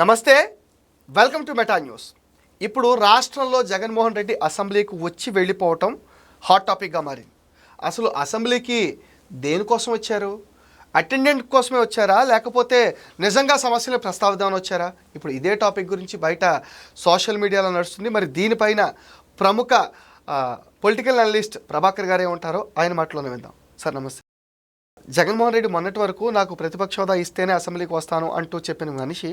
నమస్తే welcome to meta news. ఇప్పుడు రాష్ట్రంలో జగన్మోహన్ రెడ్డి అసెంబ్లీకి వచ్చి వెళ్ళిపోవటం హాట్ టాపిక్గా మారింది. అసలు అసెంబ్లీకి దేనికోసం వచ్చారు? అటెండెంట్ కోసమే వచ్చారా? లేకపోతే నిజంగా సమస్యలు ప్రస్తావిద్దామని వచ్చారా? ఇప్పుడు ఇదే టాపిక్ గురించి బయట సోషల్ మీడియాలో నడుస్తుంది. మరి దీనిపైన ప్రముఖ పొలిటికల్ అనలిస్ట్ ప్రభాకర్ గారే ఉంటారో ఆయన మాటలోనే విందాం. సార్ నమస్తే. జగన్మోహన్ రెడ్డి మొన్నటి వరకు నాకు ప్రతిపక్ష హోదా ఇస్తేనే అసెంబ్లీకి వస్తాను అంటూ చెప్పిన మనిషి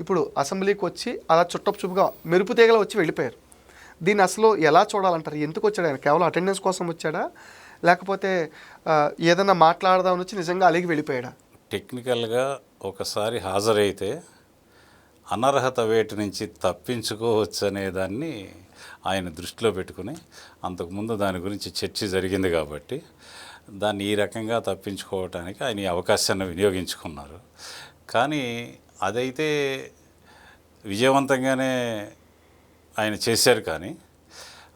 ఇప్పుడు అసెంబ్లీకి వచ్చి అలా చుట్టపుచూపుగా మెరుపు తీగలు వచ్చి వెళ్ళిపోయారు. దీన్ని అసలు ఎలా చూడాలంటారు? ఎందుకు వచ్చాడు ఆయన? కేవలం అటెండెన్స్ కోసం వచ్చాడా? లేకపోతే ఏదైనా మాట్లాడదామని వచ్చి నిజంగా అలిగి వెళ్ళిపోయాడా? టెక్నికల్గా ఒకసారి హాజరైతే అనర్హత వేటి నుంచి తప్పించుకోవచ్చు అనే దాన్ని ఆయన దృష్టిలో పెట్టుకుని అంతకుముందు దాని గురించి చర్చ జరిగింది కాబట్టి దాన్ని ఈ రకంగా తప్పించుకోవటానికి ఆయన ఈ అవకాశాన్ని వినియోగించుకున్నారు. కానీ అదైతే విజయవంతంగానే ఆయన చేశారు కానీ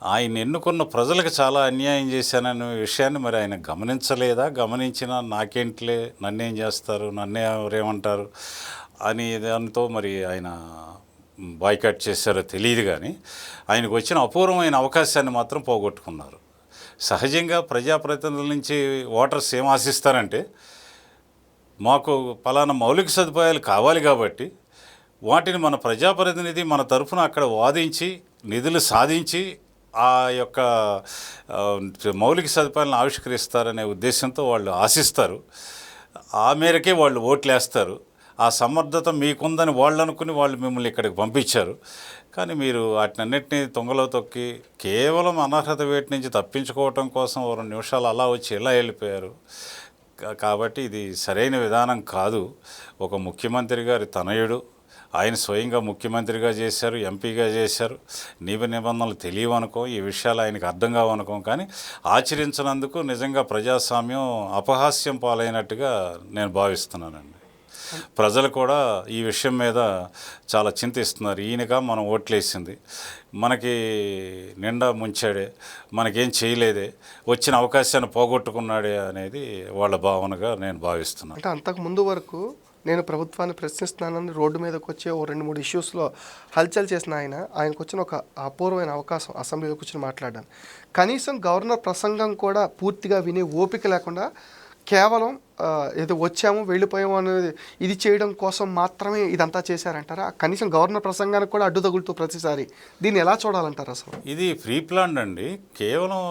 ఆయన ఎన్నుకున్న ప్రజలకు చాలా అన్యాయం చేశాననే విషయాన్ని మరి ఆయన గమనించలేదా? గమనించినా నాకేంట్లే నన్నేం చేస్తారు నన్నే ఎవరేమంటారు అని దానితో మరి ఆయన బాయ్కాట్ చేశారో తెలియదు కానీ ఆయనకు వచ్చిన అపూర్వమైన అవకాశాన్ని మాత్రం పోగొట్టుకున్నారు. సహజంగా ప్రజాప్రతినిధుల నుంచి ఓటర్స్ ఏం ఆశిస్తారంటే మాకు పలానా మౌలిక సదుపాయాలు కావాలి కాబట్టి వాటిని మన ప్రజాప్రతినిధి మన తరఫున అక్కడ వాదించి నిధులు సాధించి ఆ యొక్క మౌలిక సదుపాయాలను ఆవిష్కరిస్తారనే ఉద్దేశంతో వాళ్ళు ఆశిస్తారు. ఆ మేరకే వాళ్ళు ఓట్లు వేస్తారు ఆ సమర్థత మీకుందని వాళ్ళు అనుకుని వాళ్ళు మిమ్మల్ని ఇక్కడికి పంపించారు. కానీ మీరు వాటినన్నింటినీ తొంగలో తొక్కి కేవలం అనర్హత వేటి నుంచి తప్పించుకోవటం కోసం ఓ రెండు నిమిషాలు అలా వచ్చి ఇలా వెళ్ళిపోయారు. కాబట్టి ఇది సరైన విధానం కాదు. ఒక ముఖ్యమంత్రి గారి తనయుడు ఆయన స్వయంగా ముఖ్యమంత్రిగా చేశారు ఎంపీగా చేశారు. నియమ నిబంధనలు తెలియవనుకో ఈ విషయాలు ఆయనకు అర్థం కావనుకోం కానీ ఆచరించినందుకు నిజంగా ప్రజాస్వామ్యం అపహాస్యం పాలైనట్టుగా నేను భావిస్తున్నానండి. ప్రజలు కూడా ఈ విషయం మీద చాలా చింతిస్తున్నారు. ఈయనగా మనం ఓట్లేసింది. మనకి నిండా ముంచాడే మనకేం చేయలేదే వచ్చిన అవకాశాన్ని పోగొట్టుకున్నాడే అనేది వాళ్ళ భావనగా నేను భావిస్తున్నాను. అంటే అంతకు ముందు వరకు నేను ప్రభుత్వాన్ని ప్రశ్నిస్తున్నానని రోడ్డు మీదకి వచ్చే ఓ రెండు మూడు ఇష్యూస్లో హల్చల్ చేసిన ఆయన ఆయనకు వచ్చిన ఒక అపూర్వమైన అవకాశం అసెంబ్లీలో కూర్చొని మాట్లాడాను. కనీసం గవర్నర్ ప్రసంగం కూడా పూర్తిగా వినే ఓపిక లేకుండా కేవలం ఏదో వచ్చాము వెళ్ళిపోయాము అనేది ఇది చేయడం కోసం మాత్రమే ఇదంతా చేశారంటారా? కనీసం గవర్నర్ ప్రసంగానికి కూడా అడ్డు తగులుతూ ప్రతిసారి దీన్ని ఎలా చూడాలంటారు అసలు ఇది ఫ్రీ ప్లాన్ అండి. కేవలం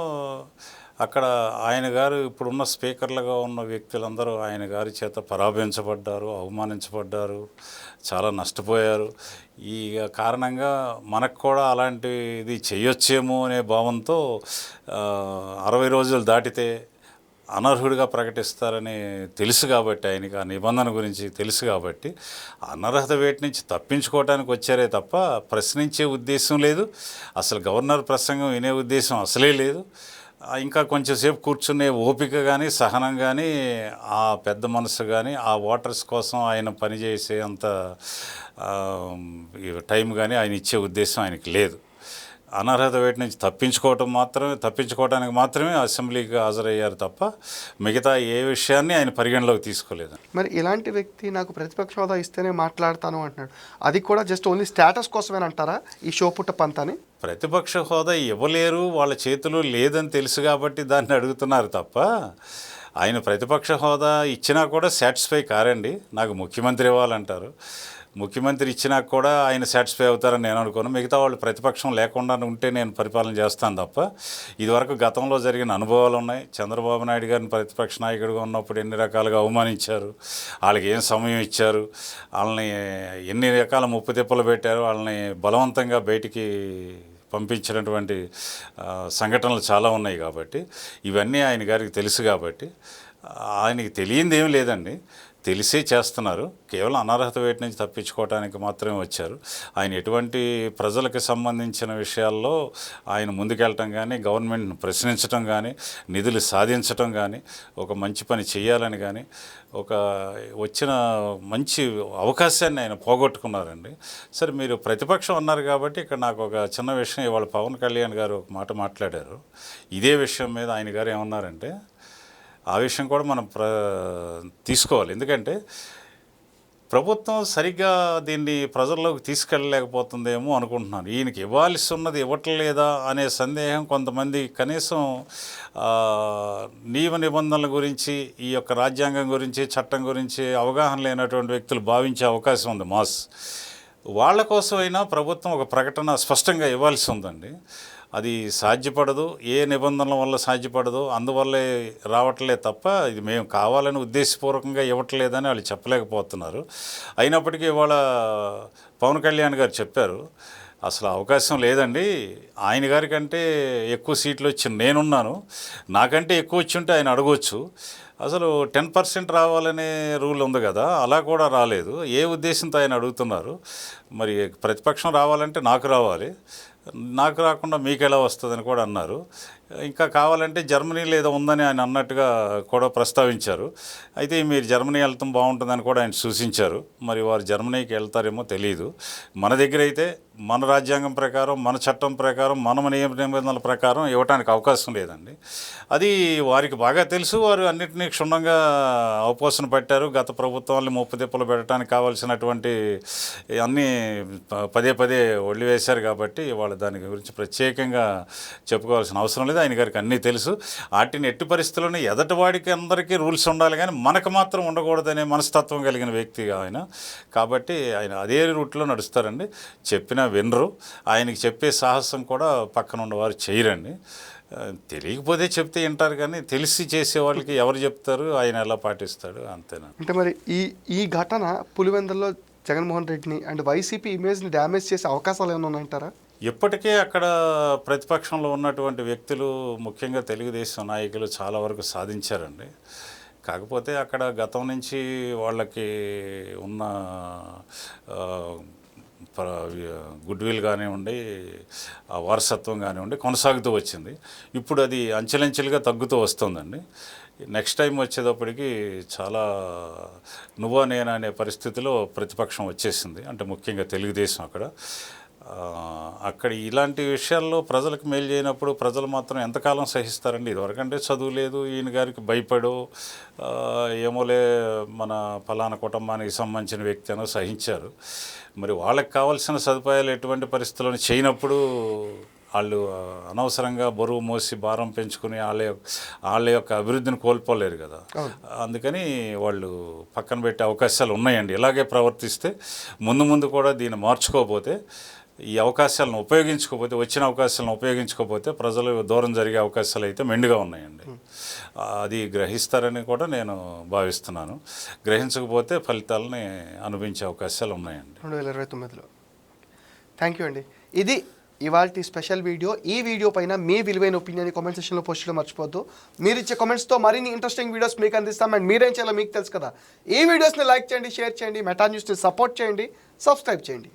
అక్కడ ఆయన గారు ఇప్పుడున్న స్పీకర్లుగా ఉన్న వ్యక్తులందరూ ఆయన గారి చేత పరాభించబడ్డారు అవమానించబడ్డారు చాలా నష్టపోయారు. ఈ కారణంగా మనకు కూడా అలాంటిది చేయొచ్చేమో అనే భావంతో అరవై రోజులు దాటితే అనర్హుడిగా ప్రకటిస్తారని తెలుసు కాబట్టి ఆయనకి ఆ నిబంధన గురించి తెలుసు కాబట్టి అనర్హత వేటి నుంచి తప్పించుకోవడానికి వచ్చారే తప్ప ప్రశ్నించే ఉద్దేశం లేదు. అసలు గవర్నర్ ప్రసంగం వినే ఉద్దేశం అసలే లేదు. ఇంకా కొంచెంసేపు కూర్చునే ఓపిక కానీ సహనం కానీ ఆ పెద్ద మనసు కానీ ఆ ఓటర్స్ కోసం ఆయన పనిచేసే అంత టైం కానీ ఆయన ఇచ్చే ఉద్దేశం ఆయనకి లేదు. అనర్హత వేటి నుంచి తప్పించుకోవటం మాత్రమే తప్పించుకోవడానికి మాత్రమే అసెంబ్లీకి హాజరయ్యారు తప్ప మిగతా ఏ విషయాన్ని ఆయన పరిగణలోకి తీసుకోలేదు. మరి ఇలాంటి వ్యక్తి నాకు ప్రతిపక్ష హోదా ఇస్తేనే మాట్లాడతాను అంటున్నాడు. అది కూడా జస్ట్ ఓన్లీ స్టేటస్ కోసమేనంటారా అంటారా ఈ షో పుట్ట పంతని? ప్రతిపక్ష హోదా ఇవ్వలేరు వాళ్ళ చేతిలో లేదని తెలుసు కాబట్టి దాన్ని అడుగుతున్నారు తప్ప ఆయన ప్రతిపక్ష హోదా ఇచ్చినా కూడా సాటిస్ఫై కారండి. నాకు ముఖ్యమంత్రి ఇవ్వాలంటారు ముఖ్యమంత్రి ఇచ్చినా కూడా ఆయన సాటిస్ఫై అవుతారని నేను అనుకోను. మిగతా వాళ్ళు ప్రతిపక్షం లేకుండా ఉంటే నేను పరిపాలన చేస్తాను తప్ప ఇదివరకు గతంలో జరిగిన అనుభవాలు ఉన్నాయి. చంద్రబాబు నాయుడు గారిని ప్రతిపక్ష నాయకుడిగా ఉన్నప్పుడు ఎన్ని రకాలుగా అవమానించారు వాళ్ళకి ఏం సమయం ఇచ్చారు వాళ్ళని ఎన్ని రకాల ముప్పు తిప్పలు పెట్టారు వాళ్ళని బలవంతంగా బయటికి పంపించినటువంటి సంఘటనలు చాలా ఉన్నాయి కాబట్టి ఇవన్నీ ఆయన గారికి తెలుసు కాబట్టి ఆయనకి తెలియంది ఏం లేదండి. తెలిసే చేస్తున్నారు. కేవలం అనర్హత వేటి నుంచి తప్పించుకోవడానికి మాత్రమే వచ్చారు. ఆయన ఎటువంటి ప్రజలకు సంబంధించిన విషయాల్లో ఆయన ముందుకెళ్ళటం కానీ గవర్నమెంట్ను ప్రశ్నించటం కానీ నిధులు సాధించటం కానీ ఒక మంచి పని చేయాలని కానీ ఒక వచ్చిన మంచి అవకాశాన్ని ఆయన పోగొట్టుకున్నారండి. సరే మీరు ప్రతిపక్షం అన్నారు కాబట్టి ఇక్కడ నాకు ఒక చిన్న విషయం ఇవాళ పవన్ కళ్యాణ్ గారు ఒక మాట మాట్లాడారు. ఇదే విషయం మీద ఆయన గారు ఏమన్నారంటే ఆ విషయం కూడా మనం ప్ర తీసుకోవాలి. ఎందుకంటే ప్రభుత్వం సరిగ్గా దీన్ని ప్రజల్లోకి తీసుకెళ్ళలేకపోతుందేమో అనుకుంటున్నాను. ఈయనకి ఇవ్వాల్సి ఉన్నది ఇవ్వట్లేదా అనే సందేహం కొంతమంది కనీసం నియమ నిబంధనల గురించి ఈ యొక్క రాజ్యాంగం గురించి చట్టం గురించి అవగాహన లేనటువంటి వ్యక్తులు భావించే అవకాశం ఉంది మాస్. వాళ్ళ కోసమైనా ప్రభుత్వం ఒక ప్రకటన స్పష్టంగా ఇవ్వాల్సి ఉందండి. అది సాధ్యపడదు ఏ నిబంధనల వల్ల సాధ్యపడదు అందువల్లే రావట్లే తప్ప ఇది మేము కావాలని ఉద్దేశపూర్వకంగా ఇవ్వట్లేదని వాళ్ళు చెప్పలేకపోతున్నారు. అయినప్పటికీ ఇవాళ పవన్ కళ్యాణ్ గారు చెప్పారు అసలు అవకాశం లేదండి. ఆయన గారి కంటే ఎక్కువ సీట్లు వచ్చి నేనున్నాను. నాకంటే ఎక్కువ వచ్చి ఉంటే ఆయన అడగవచ్చు అసలు టెన్ పర్సెంట్ రావాలనే రూల్ ఉంది కదా అలా కూడా రాలేదు. ఏ ఉద్దేశంతో ఆయన అడుగుతున్నారు? మరి ప్రతిపక్షం రావాలంటే నాకు రావాలి. నాకు రాకుండా మీకు ఎలా వస్తుందని కూడా అన్నారు. ఇంకా కావాలంటే జర్మనీ లేదా ఉందని ఆయన అన్నట్టుగా కూడా ప్రస్తావించారు. అయితే మీరు జర్మనీ వెళ్తాం బాగుంటుందని కూడా ఆయన సూచించారు. మరి వారు జర్మనీకి వెళ్తారేమో తెలియదు మన దగ్గర అయితే మన రాజ్యాంగం ప్రకారం మన చట్టం ప్రకారం మన నియమ నిబంధనల ప్రకారం ఇవ్వడానికి అవకాశం లేదండి. అది వారికి బాగా తెలుసు. వారు అన్నింటినీ క్షుణ్ణంగా అవపోసన పెట్టారు. గత ప్రభుత్వాన్ని ముప్పు తిప్పలు పెట్టడానికి కావాల్సినటువంటి అన్నీ పదే పదే ఒళ్ళి వేశారు కాబట్టి వాళ్ళు దాని గురించి ప్రత్యేకంగా చెప్పుకోవాల్సిన అవసరం లేదు. ఆయన గారికి అన్నీ తెలుసు. వాటిని ఎట్టి పరిస్థితుల్లోనే ఎదటివాడికి అందరికీ రూల్స్ ఉండాలి కానీ మనకు మాత్రం ఉండకూడదనే మనస్తత్వం కలిగిన వ్యక్తి ఆయన. కాబట్టి ఆయన అదే రూట్లో నడుస్తారండి. చెప్పినా వినరు. ఆయనకి చెప్పే సాహసం కూడా పక్కన ఉన్నవారు చేయరండి. తెలియకపోతే చెప్తే వింటారు కానీ తెలిసి చేసే వాళ్ళకి ఎవరు చెప్తారు? ఆయన ఎలా పాటిస్తాడు? అంతేనా? అంటే మరి ఈ ఈ ఘటన పులివెందుల్లో జగన్మోహన్ రెడ్డిని అండ్ వైసీపీ ఇమేజ్ని డ్యామేజ్ చేసే అవకాశాలు ఏమైనా ఉన్నాయంటారా? ఇప్పటికే అక్కడ ప్రతిపక్షంలో ఉన్నటువంటి వ్యక్తులు ముఖ్యంగా తెలుగుదేశం నాయకులు చాలా వరకు సాధించారండి. కాకపోతే అక్కడ గతం నుంచి వాళ్ళకి ఉన్న గుడ్ విల్ కానివ్వండి ఆ వారసత్వం కానివ్వండి కొనసాగుతూ వచ్చింది. ఇప్పుడు అది అంచెలంచెలుగా తగ్గుతూ వస్తుందండి. నెక్స్ట్ టైం వచ్చేటప్పటికి చాలా నువ్వా నేనా అనే పరిస్థితిలో ప్రతిపక్షం వచ్చేసింది. అంటే ముఖ్యంగా తెలుగుదేశం అక్కడ. అక్కడ ఇలాంటి విషయాల్లో ప్రజలకు మేలు చేయనప్పుడు ప్రజలు మాత్రం ఎంతకాలం సహిస్తారండి? ఇదివరకంటే చదువు లేదు ఈయన గారికి భయపడో ఏమోలే మన ఫలానా కుటుంబానికి సంబంధించిన వ్యక్తి అనో సహించారు. మరి వాళ్ళకి కావాల్సిన సదుపాయాలు ఎటువంటి పరిస్థితులను చేయనప్పుడు వాళ్ళు అనవసరంగా బరువు మోసి భారం పెంచుకుని వాళ్ళ వాళ్ళ యొక్క అభివృద్ధిని కోల్పోలేరు కదా. అందుకని వాళ్ళు పక్కన పెట్టే అవకాశాలు ఉన్నాయండి. ఇలాగే ప్రవర్తిస్తే ముందు ముందు కూడా దీన్ని మార్చుకోకపోతే ఈ అవకాశాలను ఉపయోగించుకోకపోతే వచ్చిన అవకాశాలను ఉపయోగించుకోకపోతే ప్రజలు దూరం జరిగే అవకాశాలు అయితే మెండుగా ఉన్నాయండి. అది గ్రహిస్తారని కూడా నేను భావిస్తున్నాను. గ్రహించకపోతే ఫలితాలని అనుభవించే అవకాశాలు ఉన్నాయండి. రెండు వేల ఇరవై తొమ్మిదిలో. థ్యాంక్ యూ అండి. ఇది ఇవాళ స్పెషల్ వీడియో. ఈ వీడియో పైన మీ విలువైన ఒపీనియన్ కామెంట్ సెక్షన్లో పోస్ట్ చేయడం మర్చిపోద్దు మీరు ఇచ్చే కామెంట్స్తో మరిన్ని ఇంట్రెస్టింగ్ వీడియోస్ మీకు అందిస్తాం అండ్ మీరేం చేయాలో మీకు తెలుసు కదా. ఈ వీడియోస్ని లైక్ చేయండి షేర్ చేయండి మెటా న్యూస్ని సపోర్ట్ చేయండి సబ్స్క్రైబ్ చేయండి.